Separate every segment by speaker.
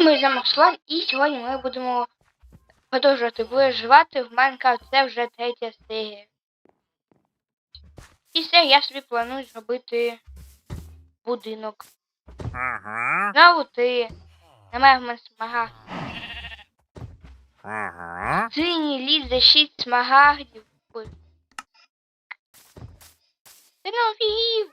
Speaker 1: Ми з Макслан і сьогодні ми будемо продовжувати виживати в Майнкрафт. Це вже третя серія. І це я собі планую зробити будинок.
Speaker 2: Ага.
Speaker 1: Знову ти. Немає в мене смага.
Speaker 2: Ага.
Speaker 1: Синій ліс за 6 смагагдів. Ти офігів.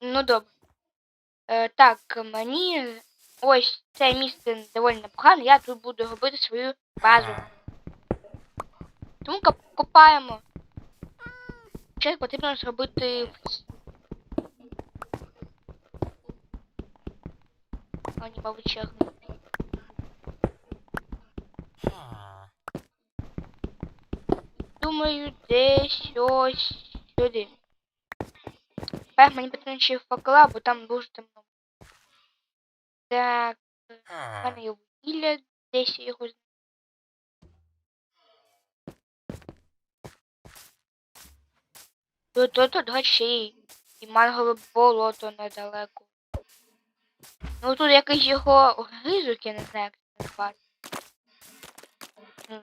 Speaker 1: Ну добре. Е, так, мені ось це місце доволі непогано, я тут буду робити свою базу. Тому коп- копаємо. Ще потрібно зробити вхід. А, не повичерпну. Думаю, десь ось сюди. Тепер мені потрібно ще факела, бо там дуже темно. Так, в мене є вугілля, десь я його знайду. Тут, тут, тут, до ще й і мангове болото недалеко. Ну тут якийсь його гризок, я не знаю, як це назвати. Ну,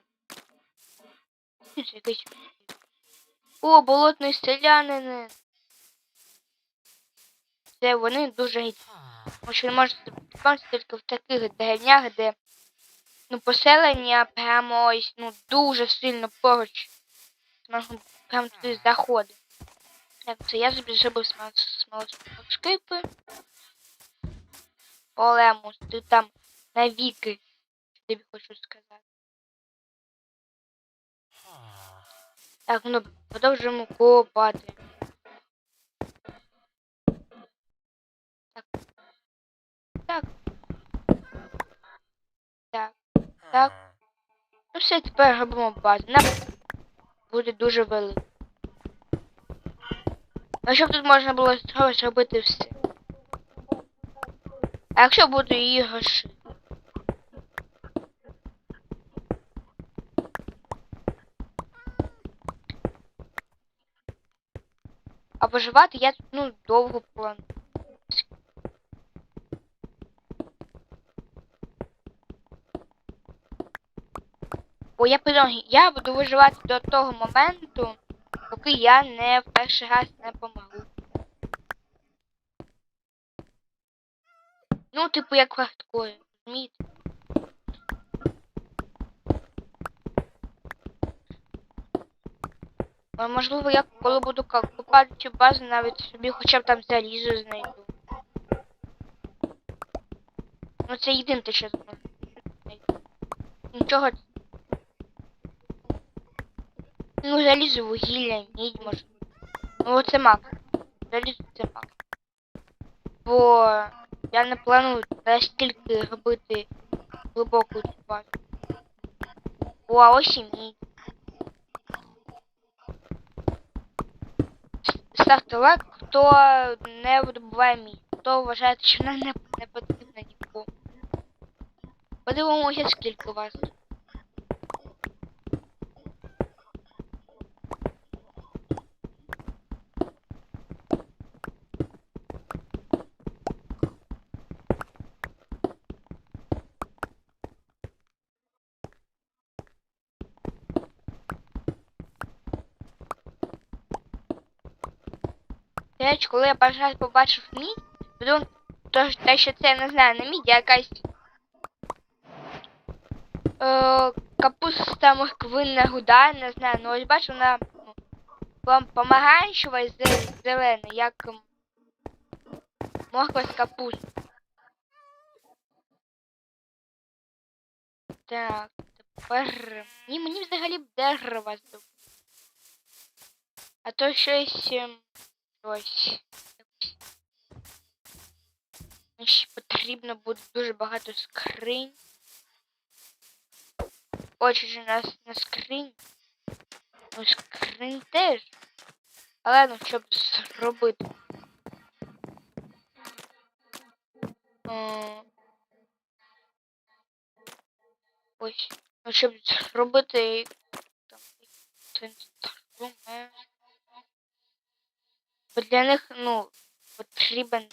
Speaker 1: якийсь. О, болотний селянин. Це вони дуже гідні. Тому що не можна спавнитися тільки в таких деревнях, де ну, поселення прямо ось ну, дуже сильно поруч. Можна прямо туди заходити. Так, це я собі зробив смолоскипи. Олемус, ти там навіки, що тобі хочу сказати. Так, ну продовжуємо копати. Так. Так. Так. Так. Ну все, тепер робимо базу. Нам буде дуже велика. А щоб тут можна було зробити робити все. А якщо буду її? А виживати я тут ну довго планую. Бо я подумав, я буду виживати до того моменту, поки я не в перший раз не помру. Ну, типу, як хардкорі, розумієте? Можливо, я коли буду копати цю базу, навіть собі хоча б там залізо знайду. Ну це єдине, що знайти. Нічого. Ну, залізо, вугілля, мідь може. Ну це мак. Залізо це мак. Бо я не планую настільки робити глибоку цю. О, а ось і мідь. Ставте лайк, хто не видобуває мій, хто вважає, що нам не, не потрібно нікому. Подивимося, скільки вас. Речі, коли я перший раз побачив мідь, подумав, те, що це не знаю, не а якась е, капуста морквинна гуда, не знаю, ну ось бачу, вона ну, пом- помаранчева зе- зелена, як морква з капусти. Так, тепер мені, мені взагалі б дерева. А то щось. Ось. Мені ще потрібно буде дуже багато скринь. Очі у нас на скринь. Ну, скринь теж. Але ну, щоб зробити. Ось. Ну, щоб зробити там, інструмент. Для них, ну, потрібен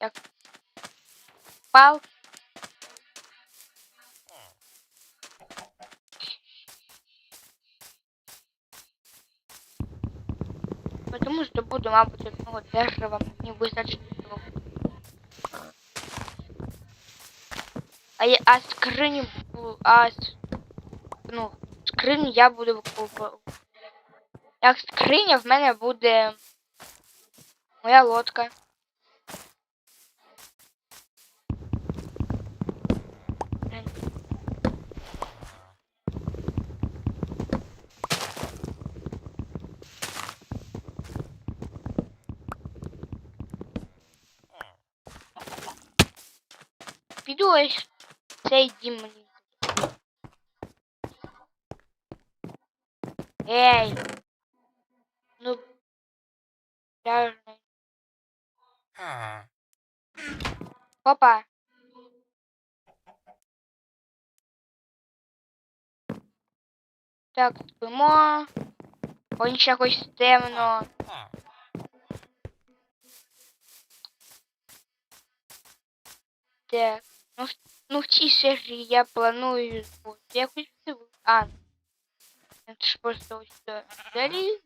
Speaker 1: як- пал. Тому що буду, мабуть, одного дерева мені вистачить. А, я, а скриню, а, ну, скриню я буду. Як скриня в мене буде моя лодка. Піду ось цей дім мені. Ей! Ну, пляжний. Опа. Так, спимо. Ось чогось темно. Так. Ну, ну в цій серії я планую от, якось циву- А. Це ж просто ось взагалі.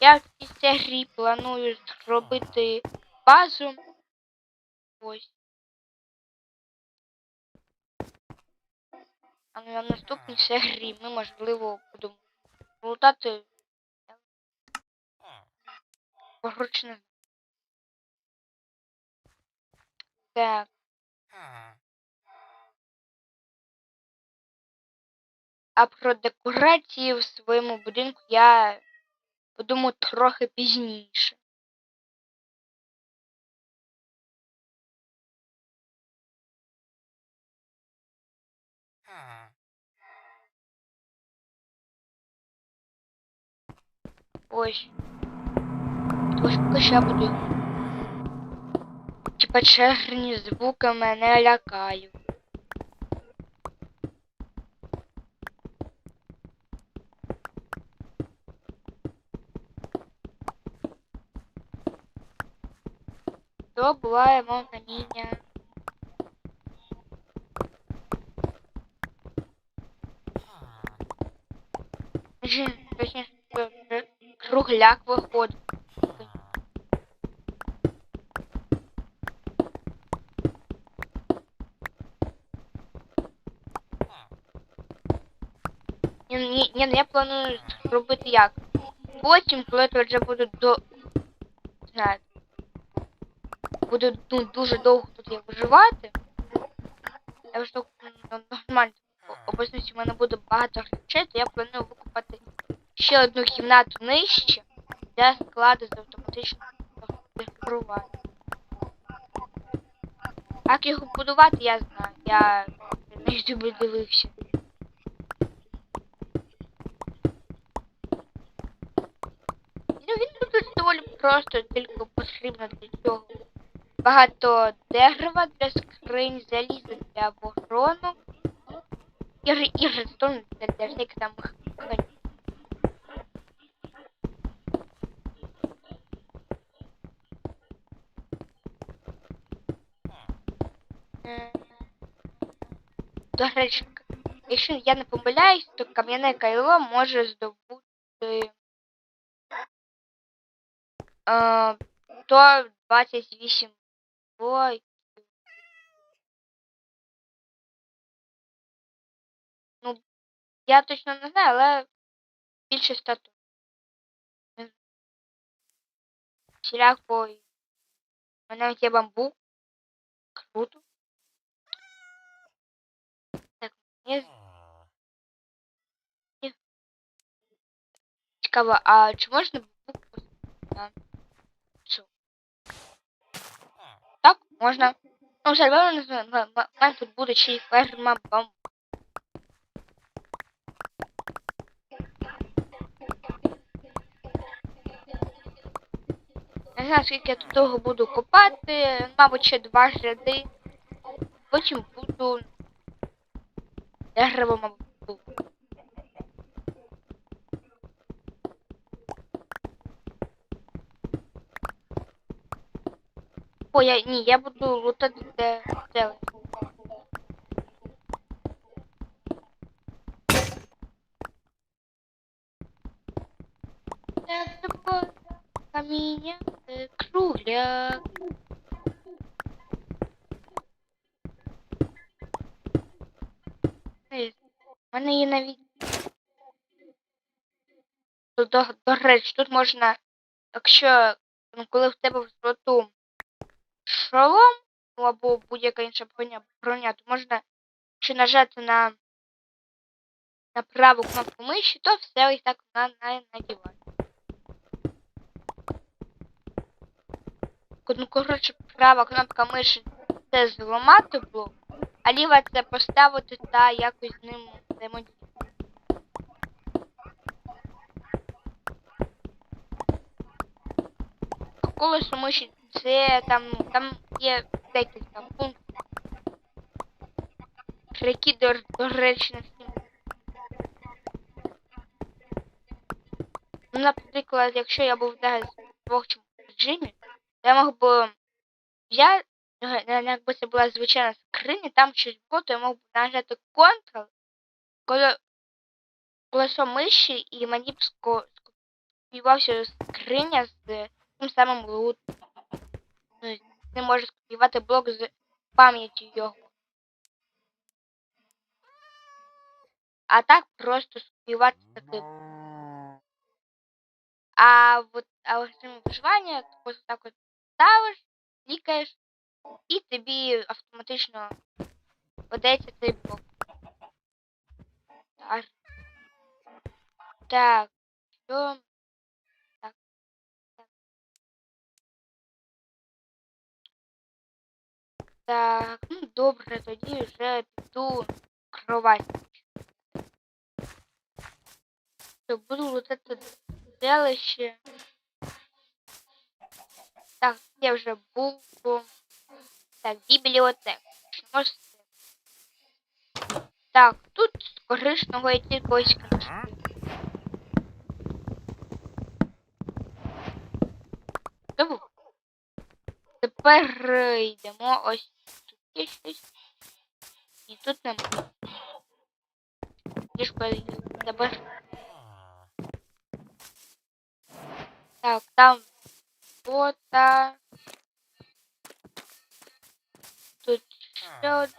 Speaker 1: Я в цій серії планую зробити базу. Ось. А на наступній серії ми, можливо, будемо лутати поручне. Так. А про декорації в своєму будинку я подумаю трохи пізніше. Ось. Ось поки я буду. Типа черні звуки мене лякають. То буває мовна. Кругляк виходить. Ні, ні, ну я планую зробити як. Потім, коли я вже буду до. Знаю. Буду ну, дуже довго тут я виживати. Я вже ну, нормально обоснуюсь, у мене буде багато речей, то я планую викупати ще одну кімнату нижче для складу з автоматичного. Як його будувати, я знаю. Я на ютубі дивився. Ну, він тут доволі просто, тільки потрібно для цього. Багато дерева для скринь, заліза для оборону. І, р- і redstone для, всяких там хрень. Е, До речі, к- якщо я не помиляюсь, то кам'яне кайло може здобути е, 128 блоків. Ну, я точно не знаю, але більше стату. Всілякої. У мене є бамбук. Круто. Так, мені цікаво, а чи можна поставити на цю? Так, можна. Ну, все, м- мене тут буде ще й ферма бамбук. Не знаю, скільки я тут довго буду копати, мабуть, ще два ряди. Потім буду деревом або О, я ні, я буду лутати де дерево. Каміння, е, кругляк. У мене навіть. До, до речі, тут можна, якщо ну, коли в тебе в роту шолом, ну або будь-яка інша броня, броня, то можна чи нажати на, на праву кнопку миші, то все і так на, на, надіває. Ну, коротше, права кнопка миші це зламати блок, а ліва це поставити та якось з ним взаємодіяти. Колесо миші це там, там є декілька пунктів. Які до, до речі на. Ну, наприклад, якщо я був зараз в творчому режимі, я мог би я, ну, якби це була звичайна скриня, там щось було, то я мог би нажати Ctrl, колесо миші, і мені б ско- скопіювався скриня з тим самим лутом. Ну, ти можеш скопіювати блок з пам'яті його. А так просто скопіювати такий. А от а виживання просто так от ставиш, клікаєш, і тобі автоматично подається цей блок. Так. Так, що? Так. Так. Так, ну добре, тоді вже піду кровать. Що, буду лутати зрелище. Так, я вже був. бо- Так, бібліотека. Що може це? Так, тут з коричневого я тільки ось книжки. Добре. Тепер йдемо ось тут є щось. І тут немає. Лишко тепер. Так, там фото. Тут ще од-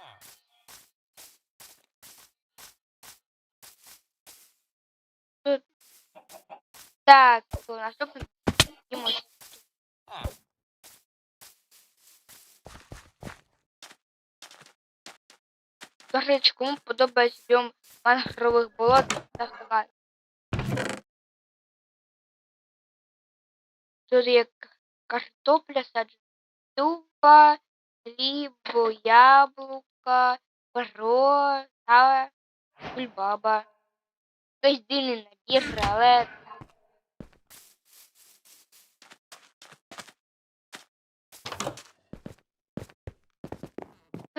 Speaker 1: Тут. Так, наступний. Йомусь. До речі, кому подобається біом мангрових болот та гай. Тут є картопля, саджена, дуба, хліб, яблука, перо та кульбаба. Якийсь дивний набір, але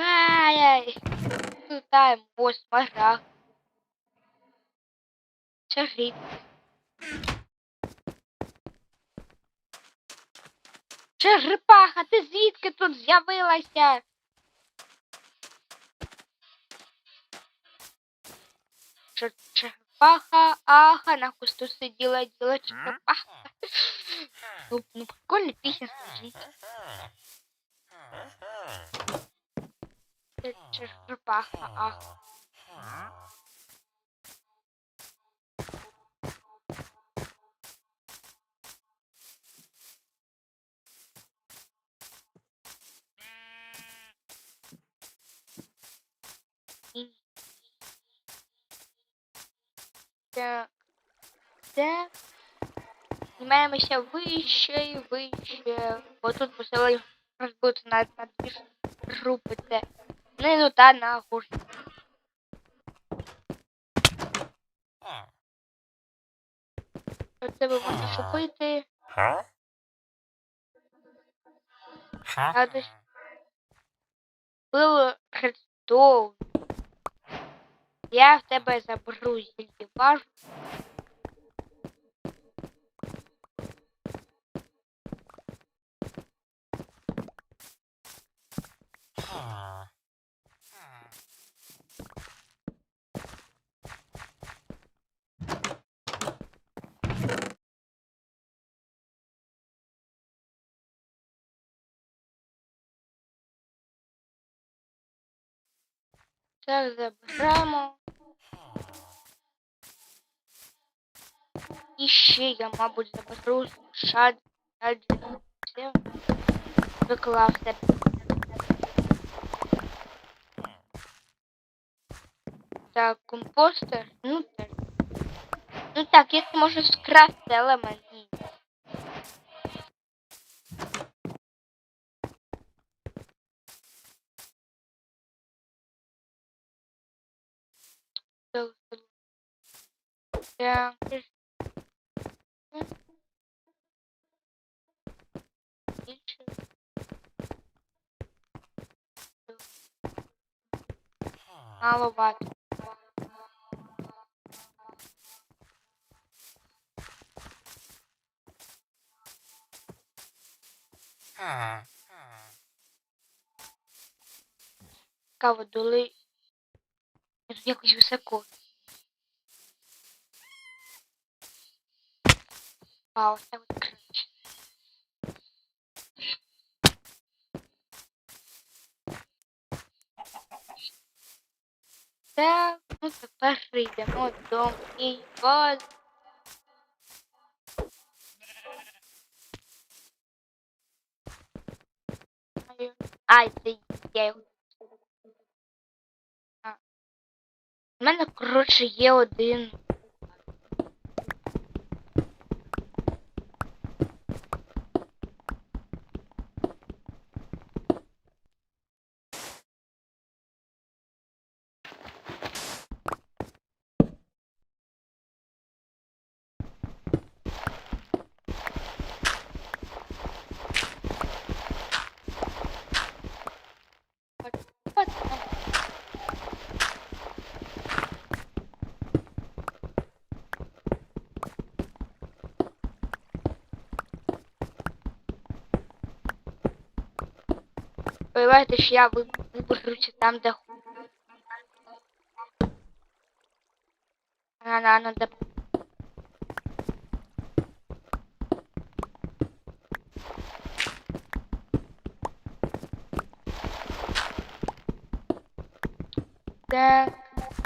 Speaker 1: Ай-яй! Лутаємо бос, смарагд. Це риб. Черепаха, ти звідки тут з'явилася? Чер- Черепаха, ага, на кусту сиділа діла черепаха. Ну, ну прикольна пісня скажіть. Це черепаха, ага. І- Так. Так. Знімаємося вище і вище. Бо тут посили розбити на, на дві групи. Це знизу та нагору. Оце ви можете купити. А десь було Редстоун. Я в тебе заберу зільки Так, заберемо. І ще я, мабуть, заберу шад. шаджі. Все. Виклав. Так, компостер. Ну так. Ну так, я можу скрасти елемент. Ні. Так, Так. Більше. Доли. Тут якось високо. А, ось так от краще. Так, ну тепер йдемо до мій баз. Ай, це я його. У мене, коротше, є один. Понимаете, що я виберуся там, де ху- А, на, надо... Так,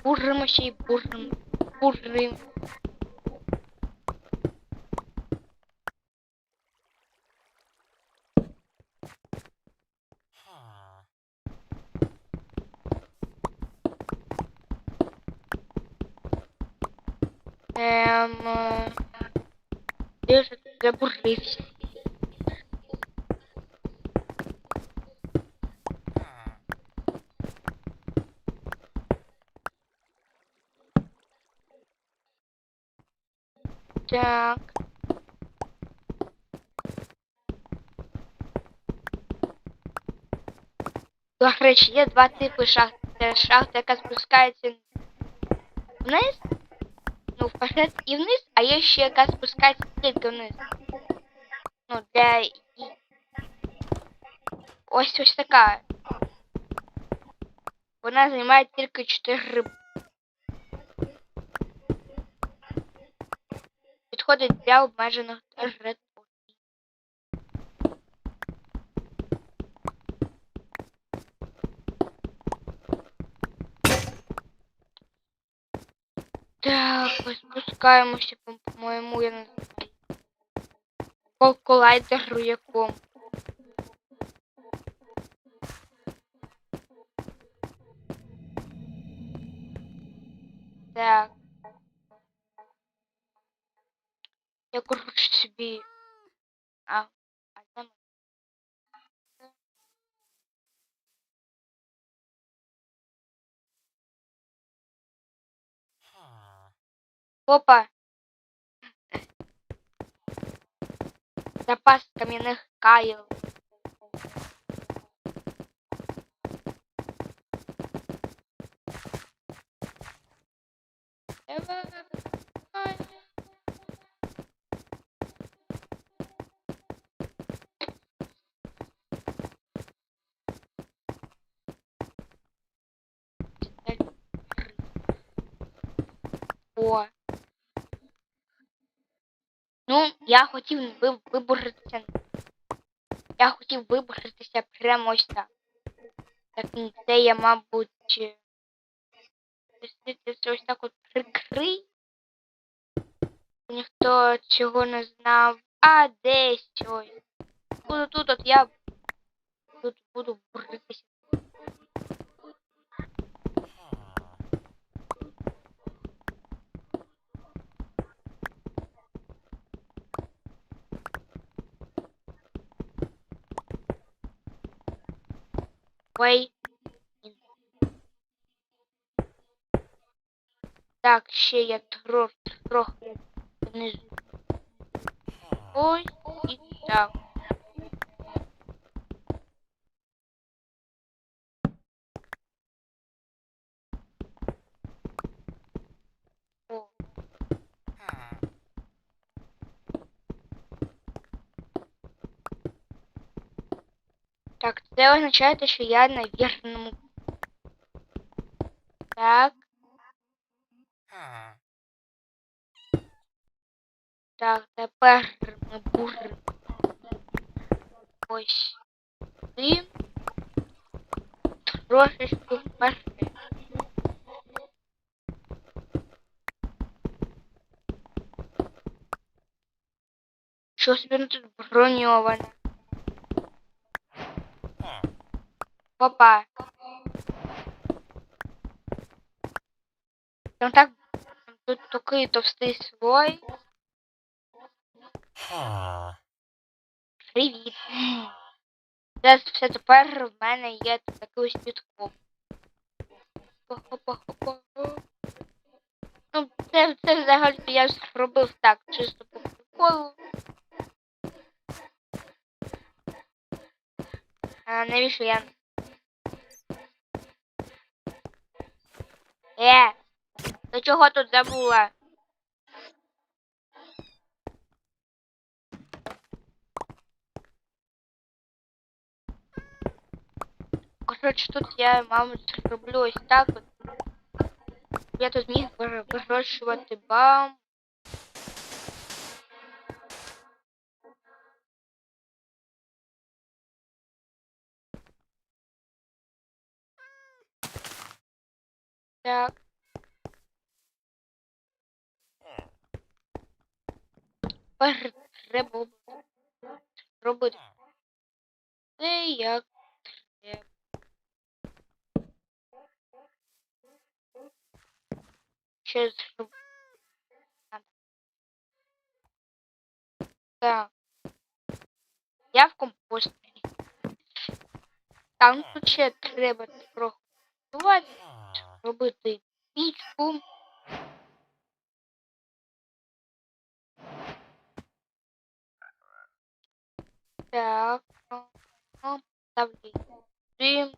Speaker 1: буримо ще й буримо. Так. До речі, є два типи шахт. Це шахта, яка спускається вниз, ну, вперед і вниз, а є ще яка спускається тільки вниз. Ну, для... і- Ось ось така. Вона займає тільки 4 Підходить для обмежених територій. Так, ми спускаємося, по- по-моєму, я не знаю. По колайдеру якому. Так. Я коротше собі. А, а там. Опа. Запас кам'яних каїв. Давай. Ну, я хотів ви- Я хотів виборотися прямо ось так. Так ні, це я, мабуть. це ось так от прикрий. Ніхто цього не знав. А десь ось. Буду тут, от я тут буду бритися. Ой. Так, ще я трохи, трохи внизу. Ось і так. Так, це означає, те, що я на вірному. Так, так, тепер ми будемо ось сюди. Трошечки вперед. Щось він тут броньоване. Опа. Там так тут такий товстий слой. Привіт. Зараз все тепер в мене є такий ось підкоп. Ну, це, це взагалі я зробив так, чисто по приколу. А навіщо я? Е! Ти чого тут забула? Короче, тут я, мабуть, зроблю ось так от. Я тут міг вир- вирощувати бам. Робити це як. Ще зроб... Надо. Так. Я в компостері. Тут ще треба трохи робити пічку. Так, ну, ну, ставлю дим,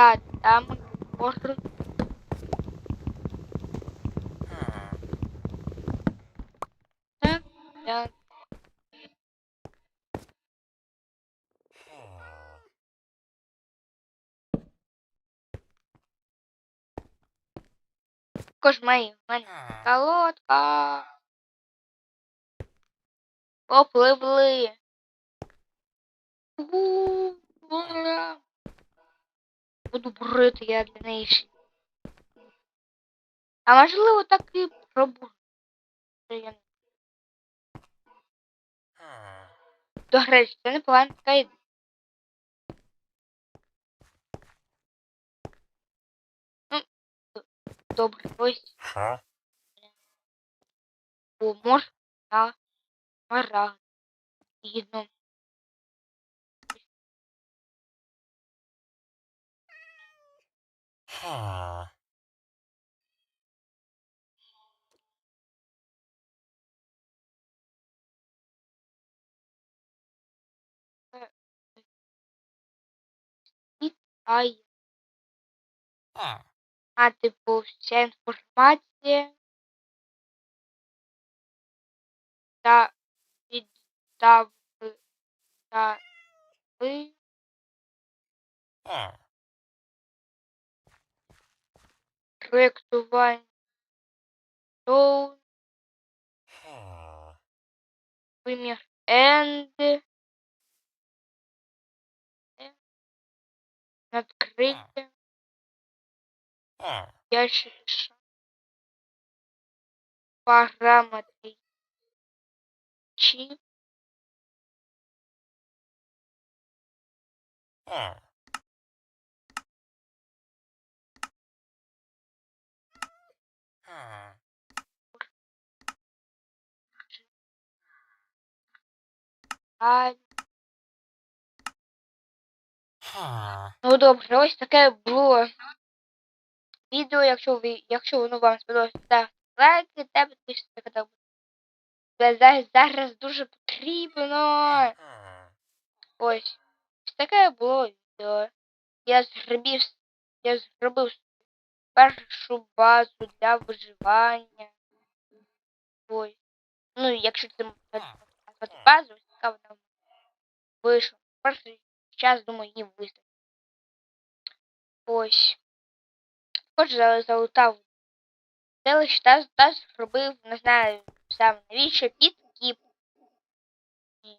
Speaker 1: верстат там, може. Так, так. Також має в мене колодка. Попливли. У, ура. Буду бурити я для неї. А можливо так і не- До речі, це непогана така ідея. Ну, добре, ось. О, може, на мара. Гідно. Ай. А, типу, вся інформація та підстави та ви проектування Tone, например, and, открытие, ящик, параметры, чи, Ну добре, ось таке було відео. Якщо ви, якщо воно вам сподобалося, ставте лайки та підписуйтесь на канал. Це зараз, зараз дуже потрібно. Ось. Ось таке було відео. Я зробив, я зробив першу базу для виживання. Ось. Ну, якщо це можна назвати базу, така вона вийшла. Перший час, думаю, їм вистачить. Ось. Також залутав селище та, та зробив, не знаю сам навіщо, підкіп. І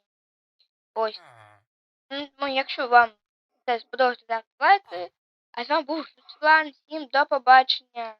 Speaker 1: Ось. Ну, якщо вам це сподобалося, ставте лайки. А з вами був Руслан. Всім до побачення.